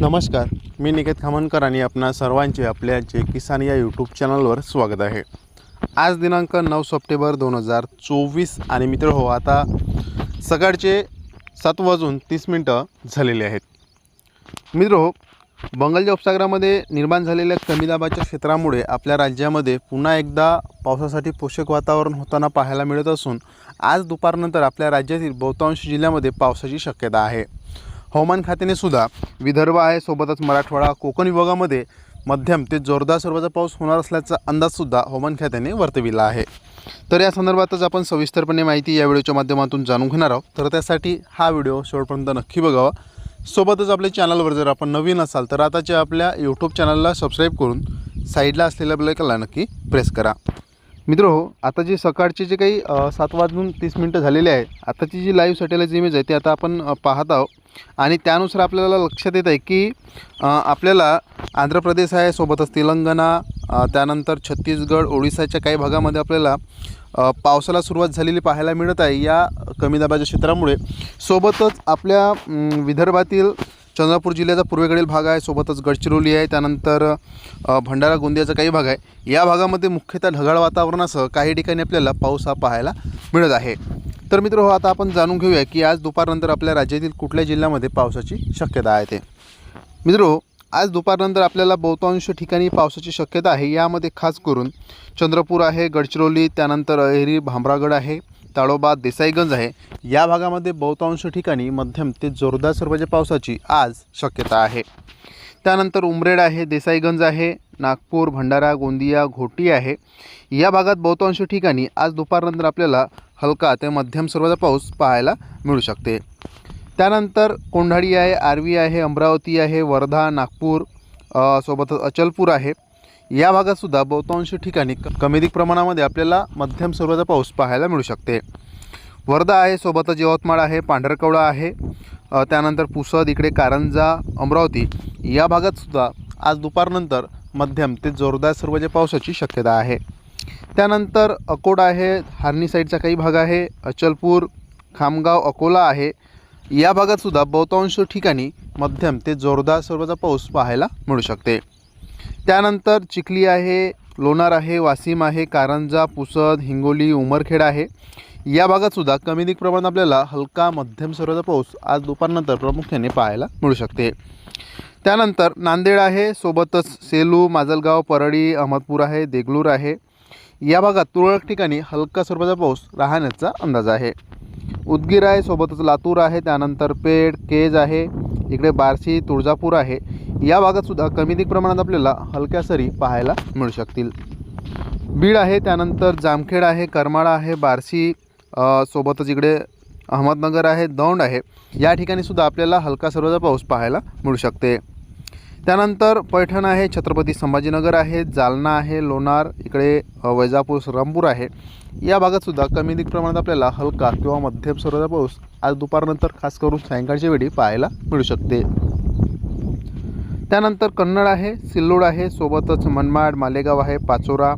नमस्कार मी निकेत खामनकर आणि आपणा सर्वांचे आपल्या जे किसान या यूट्यूब चॅनलवर स्वागत आहे. आज दिनांक नऊ सप्टेंबर दोन हजार चोवीस आणि मित्र हो आता सकाळचे सात वाजून तीस मिनटं झालेले आहेत. मित्र हो बंगालच्या उपसागरामध्ये निर्माण झालेल्या कमी दाबाच्या क्षेत्रामुळे आपल्या राज्यामध्ये पुन्हा एकदा पावसासाठी पोषक वातावरण होताना पाहायला मिळत असून आज दुपारनंतर आपल्या राज्यातील बहुतांश जिल्ह्यामध्ये पावसाची शक्यता आहे. हवामान खात्याने सुद्धा विदर्भ आहे सोबतच मराठवाडा कोकण विभागामध्ये मध्यम ते जोरदार स्वरूपाचा पाऊस होणार असल्याचा अंदाजसुद्धा हवामान खात्याने वर्तविला आहे. तर या संदर्भातच आपण सविस्तरपणे माहिती या व्हिडिओच्या माध्यमातून जाणून घेणार आहोत. तर त्यासाठी हा व्हिडिओ शेवटपर्यंत नक्की बघावा. सोबतच आपल्या चॅनलवर जर आपण नवीन असाल तर आताच्या आपल्या यूट्यूब चॅनलला सबस्क्राईब करून साईडला असलेल्या बेलायकनला नक्की प्रेस करा. मित्र हो आता जे सकाळचे जे काही सात वाजून तीस मिनटं झालेले आहे आताची जी लाईव्ह सॅटेलाईट इमेज आहे ती आता आपण पाहत आहोत. आणि त्यानुसार आपल्याला लक्षात येत आहे की आपल्याला आंध्र प्रदेश आहे सोबतच तेलंगणा त्यानंतर छत्तीसगड ओडिसाच्या काही भागामध्ये आपल्याला पावसाला सुरुवात झालेली पाहायला मिळत आहे या कमी दाबाच्या क्षेत्रामुळे. सोबतच आपल्या विदर्भातील चंद्रपूर जिल्ह्याचा पूर्वेकडील भाग आहे सोबतच गडचिरोली आहे त्यानंतर भंडारा गोंदियाचा काही भाग आहे. या भागामध्ये मुख्यतः ढगाळ वातावरणासह काही ठिकाणी आपल्याला पाऊस हा पाहायला मिळत आहे. तर मित्र हो आता आपण जाणून घेऊया की आज दुपारनंतर आपल्या राज्यातील कुठल्या जिल्ह्यामध्ये पावसाची शक्यता आहे ते. मित्र हो, आज दुपारनंतर आपल्याला बहुतांश ठिकाणी पावसाची शक्यता आहे. यामध्ये खास करून चंद्रपूर आहे गडचिरोली त्यानंतर अहेरी भामरागड आहे ताडोबा देसाईगंज आहे. या भागामध्ये बहुतांश ठिकाणी मध्यम ते जोरदार स्वरूपाच्या पावसाची आज शक्यता आहे. त्यानंतर उमरेड आहे देसाईगंज आहे नागपूर भंडारा गोंदिया घोटी आहे. या भागात बहुतांश ठिकाणी आज दुपारनंतर आपल्याला हलका ते मध्यम स्वरूपाचा पाऊस पाहायला मिळू शकते. त्यानंतर कोंढाळी आहे आर्वी आहे अमरावती आहे वर्धा नागपूर सोबतच अचलपूर आहे. या भागातसुद्धा बहुतांश ठिकाणी क- प्रमाणामध्ये आपल्याला मध्यम स्वरूपाचा पाऊस पाहायला मिळू शकते. वर्धा आहे सोबतच यवतमाळ आहे पांढरकवडा आहे त्यानंतर पुसद इकडे कारंजा अमरावती या भागातसुद्धा आज दुपारनंतर मध्यम ते जोरदार स्वरूपाच्या पावसाची शक्यता आहे. त्यानंतर अकोट आहे हार्नी साईडचा काही भाग आहे अचलपूर खामगाव अकोला आहे. या भागातसुद्धा बहुतांश ठिकाणी मध्यम ते जोरदार स्वरूपाचा पाऊस पाहायला मिळू शकते. त्यानंतर चिखली आहे लोणार आहे वाशिम आहे कारंजा पुसद हिंगोली उमरखेड आहे. या भागातसुद्धा कमी अधिक प्रमाणात आपल्याला हलका मध्यम स्वरूपाचा पाऊस आज दुपारनंतर प्रामुख्याने पाहायला मिळू शकते. त्यानंतर नांदेड आहे सोबतच सेलू माजलगाव परळी अहमदपूर आहे देगलूर आहे. या भागात तुरळक ठिकाणी हलका स्वरूपाचा पाऊस राहण्याचा अंदाज आहे. उदगीर आहे सोबतच लातूर आहे त्यानंतर पेड केज आहे इकडे बार्शी तुळजापूर आहे. या भागातसुद्धा कमी अधिक प्रमाणात आपल्याला हलक्या सरी पाहायला मिळू शकतील. बीड आहे त्यानंतर जामखेड आहे करमाळा आहे बार्शी सोबतच इकडे अहमदनगर आहे दौंड आहे. या ठिकाणी सुद्धा आपल्याला हलका सर्वचा पाऊस पाहायला मिळू शकते. त्यानंतर पैठण आहे छत्रपती संभाजीनगर आहे जालना आहे लोणार इकडे वैजापूर रामपूर आहे. या भागातसुद्धा कमी अधिक प्रमाणात आपल्याला हलका किंवा मध्यम स्वरूपाचा पाऊस आज दुपारनंतर खास करून सायंकाळच्या वेळी पाहायला मिळू शकते. त्यानंतर कन्नड आहे सिल्लोड आहे सोबतच मनमाड मालेगाव आहे पाचोरा.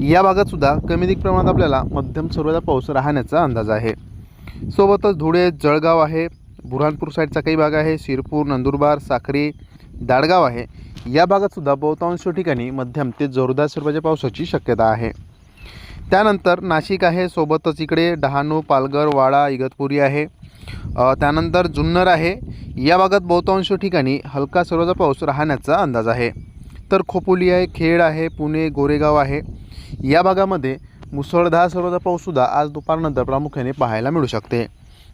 या भागातसुद्धा कमी अधिक प्रमाणात आपल्याला मध्यम स्वरूपाचा पाऊस राहण्याचा अंदाज आहे. सोबतच धुळे जळगाव आहे बुऱ्हाणपूर साईडचा काही भाग आहे शिरपूर नंदुरबार साखरी दाडगाव आहे. या भागातसुद्धा बहुतांश ठिकाणी मध्यम ते जोरदार स्वरूपाच्या पावसाची शक्यता आहे. त्यानंतर नाशिक आहे सोबतच इकडे डहाणू पालघर वाडा इगतपुरी आहे. त्यानंतर जुन्नर आहे. या भागात बहुतांश ठिकाणी हलका सर्वचा पाऊस राहण्याचा अंदाज आहे. तर खोपोली आहे खेड आहे पुणे गोरेगाव आहे. या भागामध्ये मुसळधार सर्वचा पाऊससुद्धा आज दुपारनंतर प्रामुख्याने पाहायला मिळू शकते.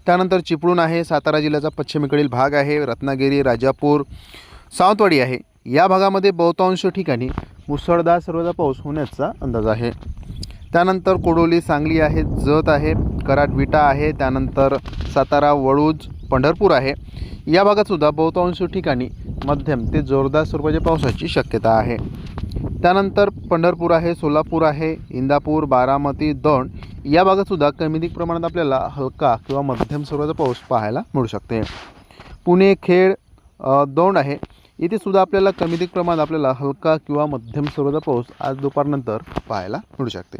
त्यानंतर चिपळूण आहे सातारा जिल्ह्याचा पश्चिमेकडील भाग आहे रत्नागिरी राजापूर सावंतवाडी आहे. या भागामध्ये बहुतांश ठिकाणी मुसळधार सर्वचा पाऊस होण्याचा अंदाज आहे. त्यानंतर कोडोली सांगली आहे जत आहे कराड विटा आहे त्यानंतर सातारा वळूज पंढरपूर आहे. या भागातसुद्धा बहुतांश ठिकाणी मध्यम ते जोरदार स्वरूपाच्या पावसाची शक्यता आहे. त्यानंतर पंढरपूर आहे सोलापूर आहे इंदापूर बारामती दौंड या भागातसुद्धा कमीधिक प्रमाणात आपल्याला हलका किंवा मध्यम स्वरूपाचा पाऊस पाहायला मिळू शकते. पुणे खेड दौंड आहे. इथे सुद्धा आपल्याला कमीधिक प्रमाणात आपल्याला हलका किंवा मध्यम स्वरूपाचा पाऊस आज दुपारनंतर पाहायला मिळू शकते.